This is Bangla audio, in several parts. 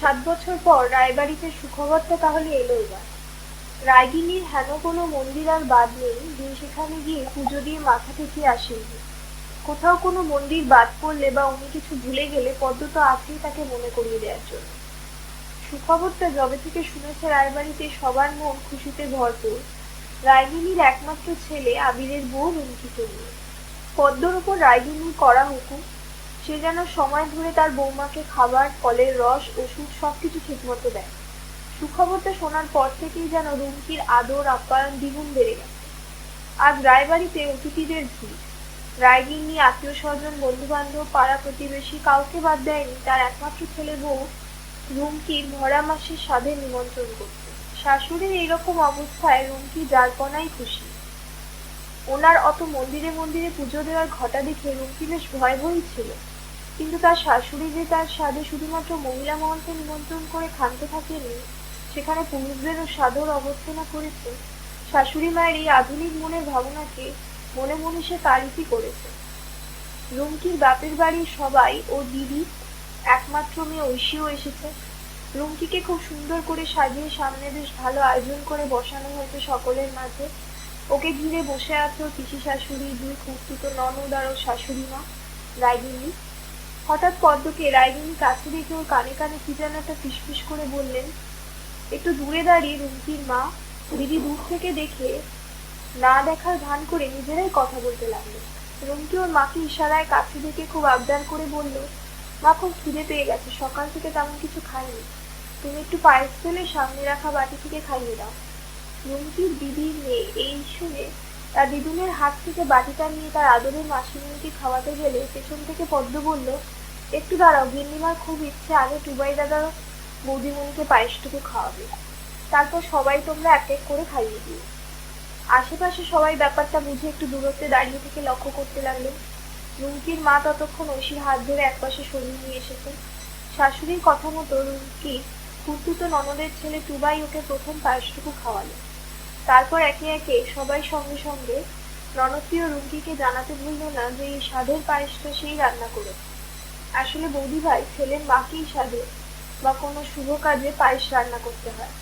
সাত বছর পর রায়বাড়িতে সুখবরটা তাহলে এলো এবার। রায়গিনীর হেন কোনো মন্দির আর বাদ নেই যে সেখানে গিয়ে পুজো দিয়ে মাথা থেকে আসেনি কোথাও কোনো মন্দির বাদ পড়লে বা উনি কিছু ভুলে গেলে পদ্ম তো আছেই তাকে মনে করিয়ে দেওয়ার জন্য। সুখবরটা যবে থেকে শুনেছে রায়বাড়িতে সবার মন খুশিতে ভরপুর। রায়গিনীর একমাত্র ছেলে আবিরের বউ রুমকিকে নিয়ে। পদ্মর উপর রায়গিনীর করা হুকুম সে যেন সময় ধরে তার বৌমাকে খাবার, ফলের রস, ওষুধ সবকিছু ঠিকমতো দেয়। সুখবরটা শোনার পর থেকেই যেন রুমকির আদর, আপ্যায়ন দ্বিগুণ বেড়ে গেছে। আজ রায়বাড়িতে অতিথিদের ভিড়। রায়গিন্নি আত্মীয় স্বজন বন্ধু বান্ধব পাড়া প্রতিবেশী কাউকে বাদ দেয়নি, তার একমাত্র ছেলে বউ রুমকির ভরা মাসের স্বাদের নিমন্ত্রণ করতে শাশুড়ির এইরকম অবস্থায় রুমকি যারপনাই খুশি। ওনার অত মন্দিরে মন্দিরে পুজো দেওয়ার ঘটা দেখে রুমকি বেশ ভয় ভয়ই ছিল। কিন্তু তার শাশুড়ি যে তার স্বাদে শুধুমাত্র মহিলা মহলকে নিমন্ত্রণ করে ক্ষান্ত থাকেনি, সেখানে পুরুষদেরও সাদর অবর্চনা করেছে, শাশুড়ি মায়ের এই আধুনিক মনের ভাবনাকে মনে মনে সে তারিফই করেছে। রুমকির বাপের বাড়ির সবাই ও দিদি একমাত্র মেয়ে ঐশীও এসেছে। রুমকিকে খুব সুন্দর করে সাজিয়ে সামনে বেশ ভালো আয়োজন করে বসানো হয়েছে সকলের মাঝে। ওকে ঘিরে বসে আছে পিসি শাশুড়ি, দুই খুঁড়তুতো ননদ আর শাশুড়ি মা রায়গিন্নি হঠাৎ পদ্মকে রায়গিনী কাছে দেখে ওর কানে কানে কি যেন একটা ফিসফিস করে বললেন, একটু দূরে দাঁড়িয়ে রুমকির মা দিদি দূর থেকে দেখে না দেখার ভান করে নিজেরাই কথা বলতে লাগল রুমকি ওর মাকে ইশারায় কাছে দেখে খুব আবদার করে বলল, মা, খুব খিদে পেয়ে গেছে, সকাল থেকে তেমন কিছু খাইনি। তুমি একটু পায়েস ফেলে সামনে রাখা বাটি থেকে খাইয়ে দাও। রুমকির দিদির মেয়ে এই শুনে দিদুনের হাত থেকে বাটিটা নিয়ে তার আদরের মাসিমণিকে খাওয়াতে গেলে পেছন থেকে পদ্ম বলল, একটু দাঁড়াও, গিন্নিমার খুব ইচ্ছে আগে টুবাই দাদা বৌদিমণিকে পায়েসটুকু খাওয়াবে। তারপর সবাই তোমরা এক এক করে খাইয়ে দিও। আশেপাশে সবাই ব্যাপারটা বুঝে একটু দূরত্বে দাঁড়িয়ে থেকে লক্ষ্য করতে লাগলেন। রুমকির মা ততক্ষণ ঐশীর হাত ধরে একপাশে সরিয়ে নিয়ে এসেছেন। শাশুড়ির কথা মতো রুমকি কুর্তুত ননদের ছেলে টুবাই ওকে প্রথম পায়েসটুকু খাওয়ালো। তারপর একে একে সবাই সঙ্গে সঙ্গে ননদপ্রিয় রুমকিকে জানাতে ভুলল না যে এই স্বাদের পায়েসটা সেই রান্না করেছে আসলে বৌদি ভাই ছেলের মাকেই স্বাদে বা কোনো শুভ কাজে পায়েস রান্না করতে হয়।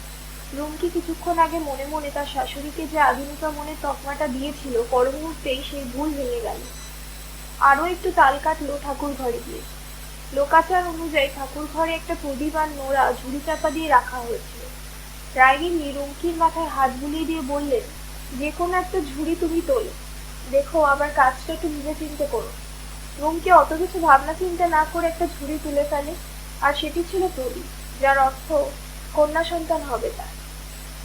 রুমকি কিছুক্ষণ আগে মনে মনে তার শাশুড়িকে যে আধুনিকা মনে তকমাটা দিয়েছিল পর মুহূর্তেই সেই ভুল ভেঙে গেল। আরও একটু তাল কাটলো ঠাকুর ঘরে গিয়ে। লোকাচার অনুযায়ী ঠাকুর ঘরে একটা প্রদীপ আর নোড়া ঝুড়ি চাপা দিয়ে রাখা হয়েছিল। রায়গিনী রুমকির মাথায় হাত বুলিয়ে দিয়ে বললেন, যে কোনো একটা ঝুড়ি তুমি তোলো। দেখো, আবার কাজটা একটু নিজে চিনতে করো। রুমকি অত কিছু ভাবনা চিন্তা না করে একটা ঝুড়ি তুলে ফেলে, আর সেটি ছিল প্রদীপ, যার অর্থ কন্যা সন্তান হবে তার।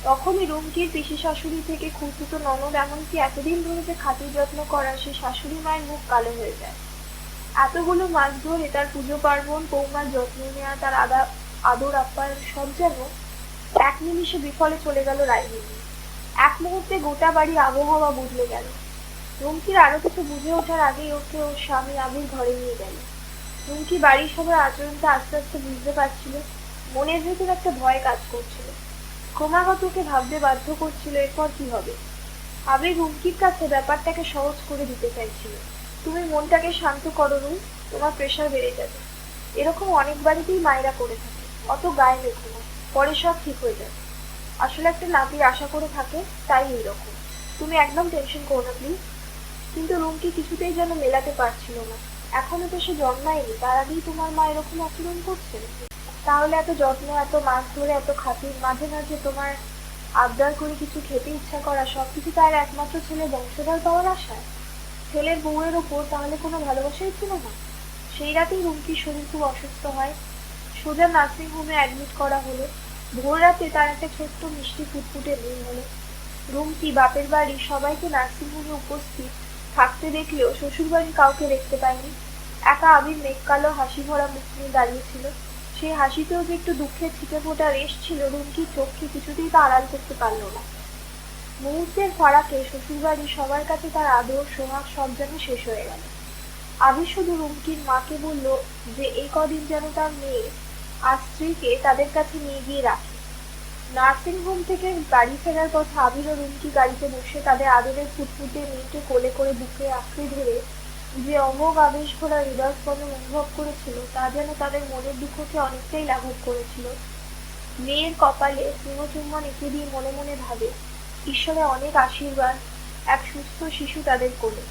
তখনই রুমকির পিসি শাশুড়ি থেকে খুঁতুতো ননদ এমনকি এতদিন ধরে যে খাতির যত্ন করা সে শাশুড়ি মায়ের মুখ কালো হয়ে যায়। এতগুলো মাস ধরে তার পুজো পার্বণ, বৌমার যত্ন নেওয়া, তার আদা, আদর আপ্যায়ন সব যেন এক নিমিষে বিফলে চলে গেল রায়গিনী এক মুহূর্তে গোটা বাড়ির আবহাওয়া বদলে গেল। রুমকির আরও কিছু বুঝে ওঠার আগেই ওকে ওর স্বামী আবির ঘরে নিয়ে গেল। রুমকি বাড়ির সবার আচরণটা আস্তে আস্তে বুঝতে পারছিল, মনের ভেতর একটা ভয় কাজ করছিল। ক্রমাগত ওকে ভাবতে বাধ্য করছিল, এরপর কি হবে? আবির রুমকির কাছে ব্যাপারটাকে সহজ করে দিতে চাইছিল। তুমি মনটাকে শান্ত করো রুম, তোমার প্রেশার বেড়ে যাবে। এরকম অনেক বাড়িতেই মায়েরা করে থাকে, অত গায়ে রেখো না। পরে সব ঠিক হয়ে যাবে আসলে একটা নাতির আশা করে থাকে, তাই এইরকম। তুমি একদম টেনশন করো না প্লিজ কিন্তু রুমকি কিছুতেই যেন মেলাতে পারছিল না। এখনও তো সে জন্মায়নি, তার আগেই তোমার মা এরকম আচরণ করছে? তাহলে এত যত্ন, এত মাছ ধরে, এত খাতির, মাঝে মাঝে তোমার আবদার করে কিছু খেতে ইচ্ছা করা, সবকিছু তার একমাত্র ছেলে বংশধর পাওয়ার আশায় ছেলের বউয়ের ওপর তাহলে কোনো ভালোবাসাই ছিল না? সেই রাতেই রুমকির শরীর খুব অসুস্থ হয়। সোজা নার্সিং হোমে অ্যাডমিট করা হলো। ভোর রাতে তার একটা ছোট্ট মিষ্টি ফুটফুটে মেয়ে হলো। রুমকি বাপের বাড়ি? সবাইকে নার্সিং হোমে উপস্থিত থাকতে দেখলেও শ্বশুর বাড়ির কাউকে দেখতে পায়নি। একা আবির মেঘ কালো হাসি ভরা মুখ নিয়ে দাঁড়িয়েছিল সেই হাসিতেও যে একটু দুঃখের ছিটে ফোটা রেশ ছিল রুমকির চোখকে কিছুতেই তা আড়াল করতে পারল না। মুহূর্তের ফারাকে শ্বশুরবাড়ি সবার কাছে তার আদর, সোহাগ সব যেন শেষ হয়ে গেল। আবির শুধু রুমকির মাকে বলল যে এই কদিন যেন তার মেয়ে আর স্ত্রীকে তাদের কাছে নিয়ে গিয়ে রাখে। নার্সিং হোম থেকে বাড়ি ফেরার পথে আবির ও রুমকি গাড়িতে বসে তাদের আদরের ফুটফুটে মেয়েকে কোলে করে বুকে আঁকড়ে ধরে যে অমোঘ আবেশ ভরা হৃদয় স্পন্দন অনুভব করেছিল, তা যেন তাদের মনের দুঃখকে অনেকটাই লাঘব করেছিল। মেয়ের কপালে স্নেহচুম্বন এঁকে দিয়ে মনে মনে ভাবে ঈশ্বরের অনেক আশীর্বাদ, এক সুস্থ শিশু তাদের কোলে।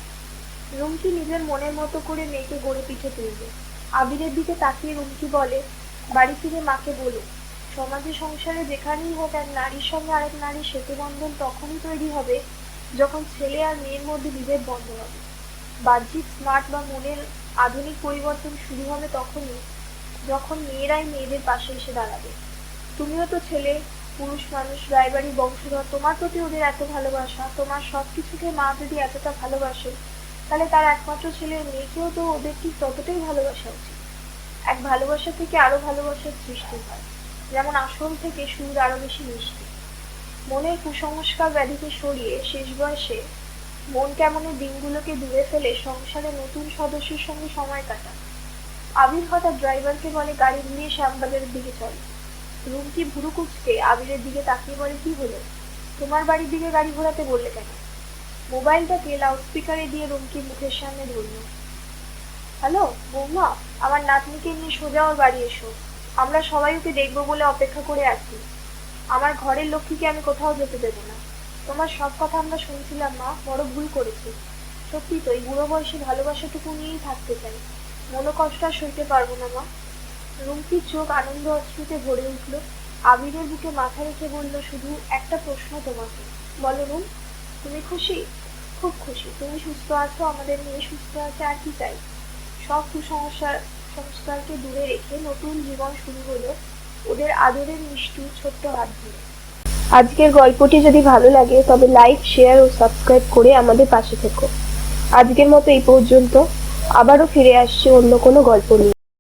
রুমকি নিজের মনের মতো করে মেয়েকে গড়ে পিঠে তুলবে। আবিরের দিকে তাকিয়ে রুমকি বলে বাড়ি ফিরে মাকে বলো। সমাজে সংসারে যেখানেই হোক এক নারীর সঙ্গে আরেক নারীর সেতু বন্ধন তখনই তৈরি হবে যখন ছেলে আর মেয়ের মধ্যে বিভেদ বন্ধ হবে। বাহ্যিক স্মার্ট বা মনের আধুনিক পরিবর্তন শুরু হবে তখনই যখন মেয়েরাই মেয়েদের পাশে এসে দাঁড়াবে। তুমিও তো ছেলে, পুরুষ মানুষ, রায়বাড়ি বংশধর, তোমার প্রতি ওদের এত ভালোবাসা, তোমার সব কিছুকে মা যদি এতটা ভালোবাসে, তাহলে তার একমাত্র ছেলে মেয়েকেও তো ওদের ঠিক ততটাই ভালোবাসা উচিত। এক ভালোবাসা থেকে আরও ভালোবাসার সৃষ্টি হয়। যেমন আসল থেকে সুর আরও বেশি মিষ্টি। মনের কুসংস্কার ব্যাধিকে সরিয়ে শেষ বয়সে মন কেমনের দিনগুলোকে দূরে ফেলে সংসারে নতুন সদস্যের সঙ্গে সময় কাটান আবির হঠাৎ ড্রাইভারকে বলে, গাড়ি ঘুরিয়ে শ্যামবাজারের দিকে চল। রুমকি ভুরু কুচকে আবিরের দিকে তাকিয়ে বলে, কি হলো? তোমার বাড়ির দিকে গাড়ি ঘোরাতে বললে কেন? মোবাইলটাকে লাউডস্পিকারে দিয়ে রুমকি মুখের সামনে ধরল। হ্যালো, বৌমা, আমার নাতনিকে নিয়ে সোজা ওর বাড়ি এসো। আমরা সবাই ওকে দেখব বলে অপেক্ষা করে আছি। আমার ঘরের লক্ষ্মীকে আমি কোথাও যেতে দেবো না। তোমার সব কথা আমরা শুনছিলাম, মা। বড় ভুল করেছি। সত্যি তো, এই বুড়ো বয়সে ভালোবাসাটুকু নিয়েই থাকতে চাই। মনোকষ্ট আর সইতে পারব না, মা। রুমকির চোখ আনন্দ অশ্রুতে ভরে উঠল। আবিরের বুকে মাথা রেখে বলল, শুধু একটা প্রশ্ন তোমাকে। বলো রুম, তুমি খুশি? খুব খুশি। তুমি সুস্থ আছো, আমাদের মেয়ে সুস্থ আছে, আর কি চাই? সব কুসংস্কার সংস্কারকে দূরে রেখে নতুন জীবন শুরু হলো ওদের আদরের মিষ্টি ছোট্ট হাত ধরে আজকের গল্পটি যদি ভালো লাগে, তবে লাইক শেয়ার ও সাবস্ক্রাইব করে আমাদের পাশে থেকো। আজকের মতো এই পর্যন্ত। আবারও ফিরে আসছে অন্য কোনো গল্প নিয়ে।